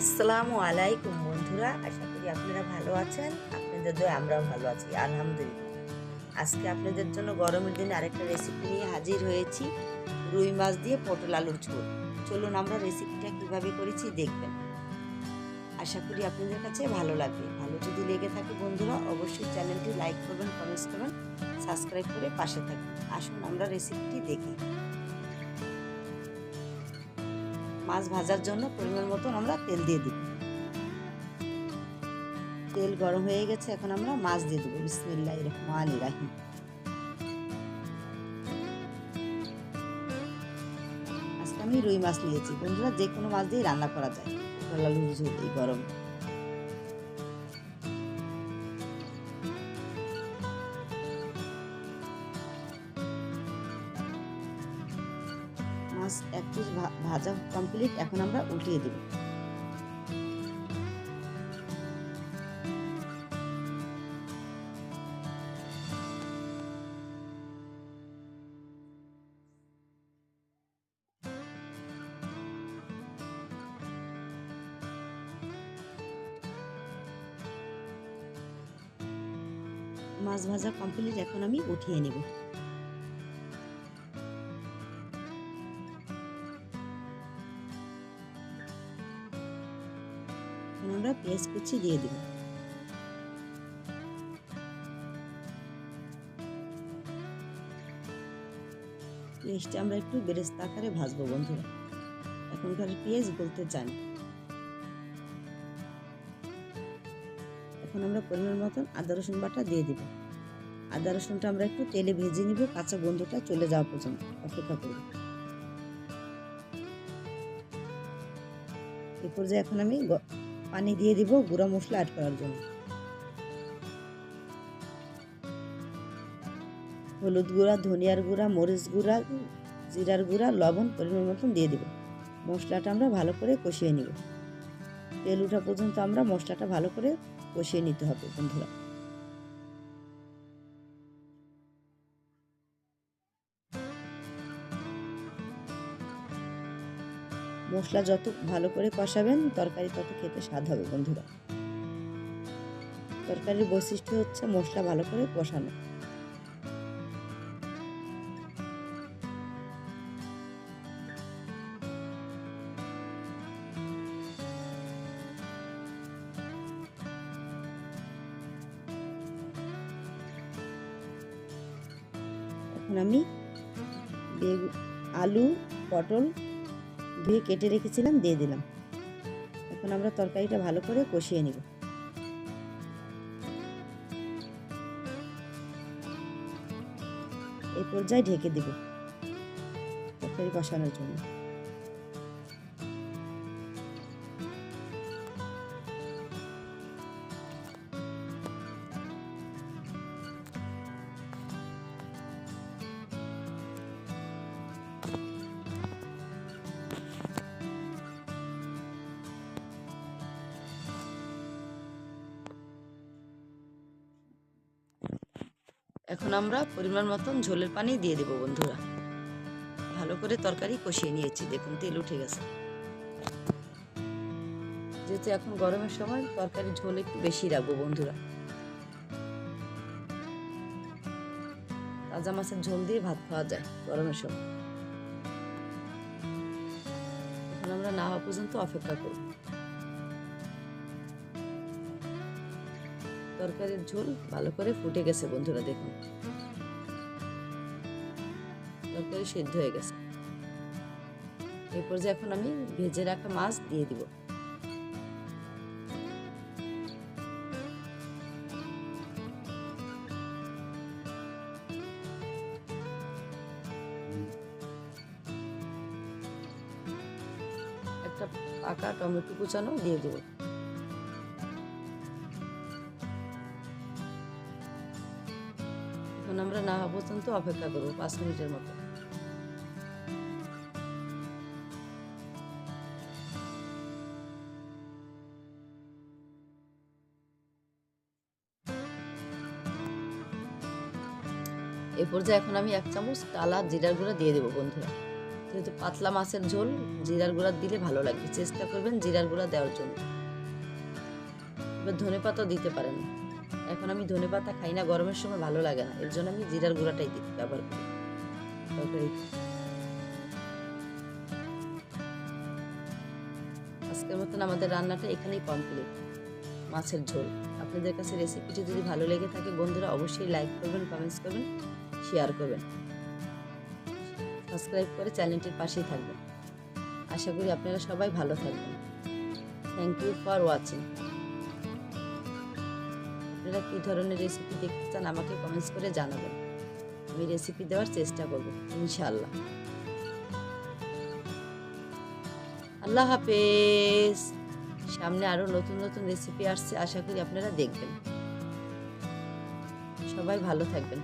আসসালামু আলাইকুম বন্ধুরা, আশা করি আপনারা ভালো আছেন, আপনাদের দয় আমরাও ভালো আছি, আলহামদুলিল্লাহ। আজকে আপনাদের জন্য গরমের দিনে আরেকটা রেসিপি নিয়ে হাজির হয়েছি, রুই মাছ দিয়ে পটল আলুর ঝোল। চলুন আমরা রেসিপিটা কীভাবে করেছি দেখবেন। আশা করি আপনাদের কাছে ভালো লাগবে। ভালো যদি লেগে থাকে বন্ধুরা, অবশ্যই চ্যানেলটি লাইক করবেন কমেন্টস করবেন সাবস্ক্রাইব করে পাশে থাকবেন আসুন আমরা রেসিপিটি দেখি। মাছ ভাজার জন্য পরিমাণ মতন আমরা তেল দিয়ে দিব তেল গরম হয়ে গেছে, এখন আমরা মাছ দিয়ে দেবো। বিসমিল্লাহ রহমান রাহিম। আজকে আমি রুই মাছ নিয়েছি। বন্ধুরা, যে কোনো মাছ দিয়ে রান্না করা যায়। লালু এই গরম। মাছ এক পিস ভাজা কমপ্লিট এখন আমরা উল্টিয়ে দেব। মাছ ভাজা কমপ্লিট এখন আমি উঠিয়ে নেব। এখন আমরা পেঁয়াজ কুচি দিয়ে দেব। পেঁয়াজটা আমরা একটু বেরেস্তা আকারে ভাজবো বন্ধুরা। এখনকার পেঁয়াজ বলতে চান এখন আমরা পরিমাণ মতন আদা, রসুন বাটা দিয়ে দিব। আদা, রসুনটা আমরা একটু তেলে ভেজে নিব, কাঁচা গন্ধটা চলে যাওয়া পর্যন্ত অপেক্ষা করব। এ পর্যায়ে এখন আমি পানি দিয়ে দিব, গুঁড়া মশলা অ্যাড করার জন্য। হলুদ গুঁড়া, ধনিয়ার গুঁড়া, মরিচ গুঁড়া, জিরার গুঁড়া, লবণ পরিমাণ মতন দিয়ে দিব। মশলাটা আমরা ভালো করে কষিয়ে নিব। তেল উঠা পর্যন্ত আমরা মশলাটা ভালো করে কষিয়ে নিতে হবে বন্ধুরা। মশলা যত ভালো করে কষাবেন, তরকারি তত খেতে স্বাদ হবে বন্ধুরা। তরকারির বৈশিষ্ট্য হচ্ছে মশলা ভালো করে কষানো। এখন আমি আলু, পটল ধুয়ে কেটে রেখেছিলাম, দিয়ে দিলাম। এখন আমরা তরকারিটা ভালো করে কষিয়ে নিব। এই পর্যায়ে ঢেকে দিব তরকারি কষানোর জন্য। এখন আমরা পরিমাণ মতন ঝোলের পানি দিয়ে দেব বন্ধুরা। ভালো করে তরকারি কষিয়ে নিয়েছি, দেখুন তেল উঠে গেছে। যেহেতু এখন গরমের সময়, তরকারি ঝোল একটু বেশি রাখব বন্ধুরা। তাজা মাছের ঝোল দিয়ে ভাত খাওয়া যায় গরমের সময়। এখন আমরা না হওয়া পর্যন্ত অপেক্ষা করব। তরকারির ঝোল ভালো করে ফুটে গেছে বন্ধুরা, দেখুন। তরকারি সিদ্ধ হয়ে গেছে। এরপর যে এখন আমি ভেজে রাখা মাছ দিয়ে দিব। একটা পাকা টমেটো কুচানো দিয়ে দেবো। এখন আমরা না পর্যন্ত অপেক্ষা করব, পাঁচ মিনিটের মতো। এ পর্যায়ে এখন আমি এক চামচ কালা জিরার গুঁড়া দিয়ে দেবো বন্ধুরা। যেহেতু পাতলা মাছের ঝোল, জিরার গুঁড়া দিলে ভালো লাগবে চেষ্টা করবেন জিরার গুঁড়া দেওয়ার জন্য। এবার ধনে পাতাও দিতে পারেন। এখন আমি ধনে পাতা খাই না, গরমের সময় ভালো লাগে না। এর জন্য আমি জিরার গুঁড়াটাই দিই ব্যবহার করি। আজকের মতন আমাদের রান্নাটা এখানেই কমপ্লিট মাছের ঝোল। আপনাদের কাছে রেসিপিটি যদি ভালো লেগে থাকে, বন্ধুরা অবশ্যই লাইক করবেন কমেন্টস করবেন শেয়ার করবেন। সাবস্ক্রাইব করে চ্যানেলটির পাশেই থাকবেন। আশা করি আপনারা সবাই ভালো থাকবেন। থ্যাংক ইউ ফর ওয়াচিং আপনারা কী ধরনের রেসিপি দেখতে চান আমাকে কমেন্টস করে জানাবেন। আমি রেসিপি দেওয়ার চেষ্টা করব ইনশাল্লাহ আল্লাহ হাফেজ। সামনে আরও নতুন নতুন রেসিপি আসছে, আশা করি আপনারা দেখবেন। সবাই ভালো থাকবেন।